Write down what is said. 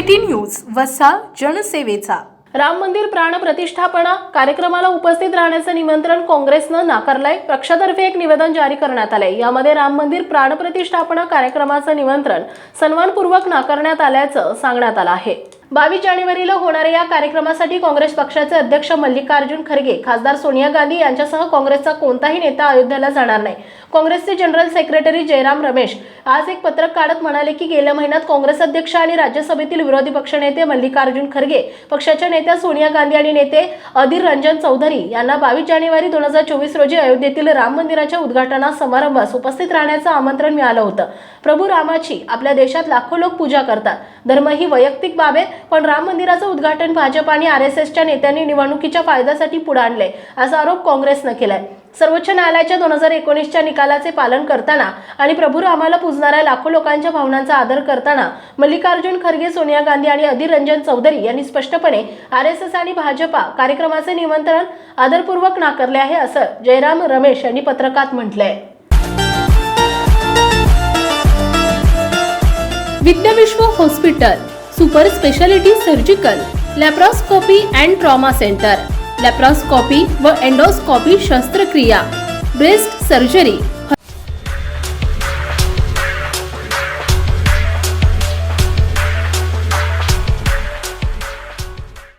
City news वसा जनसेवेचा. राम मंदिर प्राण प्रतिष्ठापना कार्यक्रमाला उपस्थित राहण्याचं निमंत्रण काँग्रेसनं नाकारलंय. पक्षातर्फे एक निवेदन जारी करण्यात आलंय. यामध्ये राम मंदिर प्राण प्रतिष्ठापना कार्यक्रमाचं निमंत्रण सन्मानपूर्वक नाकारण्यात आल्याचं सांगण्यात आलं आहे. बावीस जानेवारीला होणाऱ्या या कार्यक्रमासाठी काँग्रेस पक्षाचे अध्यक्ष मल्लिकार्जुन खरगे खासदार सोनिया गांधी यांच्यासह काँग्रेसचा कोणताही नेता अयोध्येला जाणार नाही. काँग्रेसचे जनरल सेक्रेटरी जयराम रमेश आज एक पत्रक काढत म्हणाले की गेल्या महिन्यात काँग्रेस अध्यक्ष आणि राज्यसभेतील विरोधी पक्षनेते मल्लिकार्जुन खरगे पक्षाच्या नेत्या सोनिया गांधी आणि नेते अधीर रंजन चौधरी यांना बावीस जानेवारी दोन हजार चोवीस रोजी अयोध्येतील राम मंदिराच्या उद्घाटना समारंभास उपस्थित राहण्याचं आमंत्रण मिळालं होतं. प्रभू रामाची आपल्या देशात लाखो लोक पूजा करतात. धर्म ही वैयक्तिक बाब आहे पण राम मंदिराचं उद्घाटन भाजप आणि आर एस एसच्या नेत्यांनी निवडणुकीच्या फायद्यासाठी पुढे आणले असा आरोप काँग्रेसनं केलाय. सर्वोच्च न्यायालयाच्या दोन हजार एकोणीसच्या निकालाचे पालन करताना आणि प्रभू रामाला पूजणाऱ्या लाखो लोकांच्या भावनांचा आदर करताना मल्लिकार्जुन खरगे सोनिया गांधी आणि अधीर रंजन चौधरी यांनी स्पष्टपणे आर एस एस आणि भाजपा कार्यक्रमाचे निमंत्रण आदरपूर्वक नाकारले आहे असं जयराम रमेश यांनी पत्रकात म्हटलंय. Vidyavishwa hospital super speciality surgical laparoscopy and trauma centre laparoscopy व एंडोस्कोपी शस्त्रक्रिया ब्रेस्ट सर्जरी